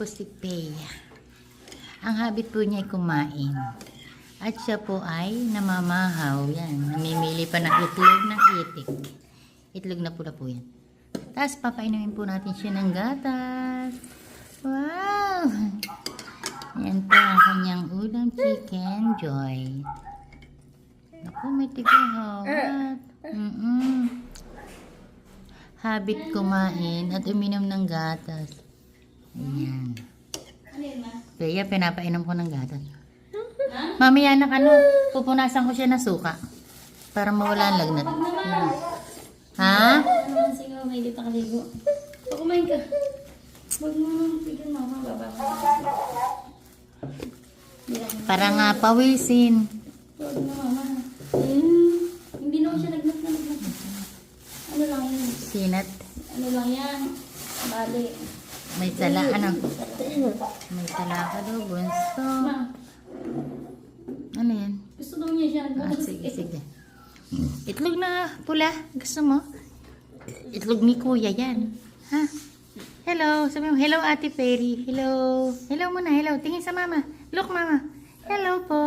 po si Peya. Ang habit po niya ay kumain. At siya po ay namamahaw. Yan. Namimili pa ng itlog ng itik. Itlog na pula po yan. Tapos papainumin po natin siya ng gatas. Wow! Yan po ang kanyang ulam chicken joy. Naku, may tigahawat. Mm-mm. Habit kumain at uminom ng gatas. Ayan. Kaya pinapainom ko ng gatas. Mamaya na ano, pupunasan ko siya ng suka. Para mawala ang lagnat. Ha? Ano singaw, may dito kaligo. O, kumain ka. Huwag mo nang bigyan mama, baba. Para nga pawisin. Huwag mama. Hmm. Hindi naman siya na nagnat. Ano lang yan? Sinat. Ano lang yan? Bali. May sala, ano? May sala ka daw, bunso. Ano yan? gusto daw niya siya. Ah, sige, sige. Itlog na pula. Gusto mo? Itlog ni kuya yan. Ha? Hello. Sabi mo, hello Ate Perry. Hello. Hello muna, hello. Tingin sa mama. Look mama. Hello po.